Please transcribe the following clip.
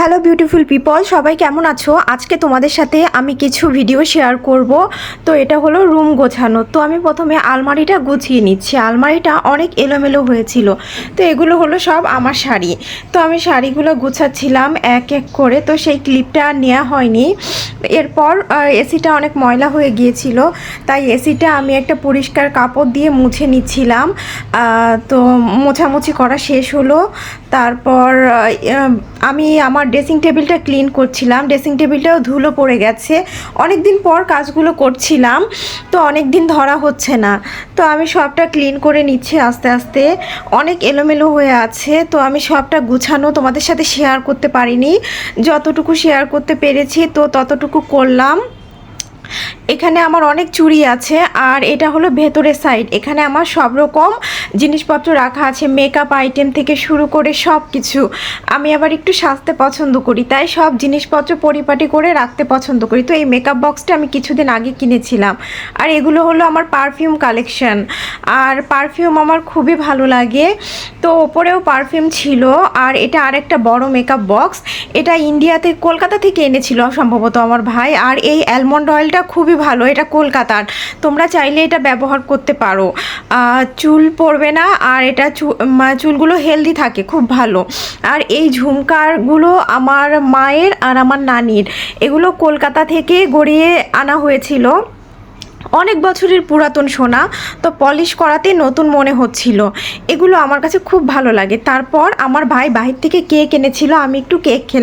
Hello beautiful people সবাই কেমন আছো? আজকে তোমাদের সাথে আমি কিছু ভিডিও শেয়ার করব। তো এটা হলো রুম গোছানো। তো আমি প্রথমে আলমারিটা গুছিয়ে নিচ্ছি। আলমারিটা অনেক এলোমেলো হয়েছিল। তো এগুলো হলো সব আমার শাড়ি। তো আমি শাড়িগুলো গুছাচ্ছিলাম এক এক করে। তো সেই ক্লিপটা আর নেওয়া হয়নি। এরপর এসিটা অনেক ময়লা হয়ে গিয়েছিল। তাই এসিটা আমি একটা পরিষ্কার কাপড় দিয়ে মুছে নিচ্ছিলাম। তো মোছামুছি করা শেষ হলো। তারপর আমি আমার ড্রেসিং টেবিলটা ক্লিন করছিলাম। ড্রেসিং টেবিলটাও ধুলো পড়ে গেছে। অনেক দিন পর কাজগুলো করছিলাম, তো অনেক দিন ধরা হচ্ছে না। তো আমি সবটা ক্লিন করে নিচ্ছি আস্তে আস্তে। অনেক এলোমেলো হয়ে আছে, তো আমি সবটা গুছানো তোমাদের সাথে শেয়ার করতে পারিনি। যতটুকু শেয়ার করতে পেরেছি, তো ততটুকু করলাম। এখানে আমার অনেক চুড়ি আছে, আর এটা হলো ভেতরের সাইড এখানে আমার সব রকম জিনিসপত্র রাখা আছে মেকআপ আইটেম থেকে শুরু করে সব কিছু আমি আবার একটু সাজতে পছন্দ করি, তাই সব জিনিসপত্র পরিপাটি করে রাখতে পছন্দ করি। তো এই মেকআপ বক্সটা আমি কিছুদিন আগে কিনেছিলাম। আর এগুলো হলো আমার পারফিউম কালেকশন আর পারফিউম আমার খুবই ভালো লাগে। তো ওপরেও পারফিউম ছিল, আর এটা আর একটা বড় মেকআপ বক্স এটা ইন্ডিয়াতে কলকাতা থেকে এনেছিল সম্ভবত আমার ভাই, আর এই অ্যালমন্ড অয়েলটা খুবই ভালো, এটা কলকাতার। তোমরা চাইলে এটা ব্যবহার করতে পারো। চুল পড়বে না, আর এটা চুলগুলো হেলদি থাকে, খুব ভালো। আর এই ঝুমকারগুলো আমার মায়ের আর আমার নানির। এগুলো কলকাতা থেকে গড়িয়ে আনা হয়েছিল। অনেক বছরের পুরাতন সোনা, তো পলিশ করাতে নতুন মনে হচ্ছিল। এগুলো আমার কাছে খুব ভালো লাগে। তারপর আমার ভাই বাহির থেকে কেক এনেছিল, আমি একটু কেক খেলাম।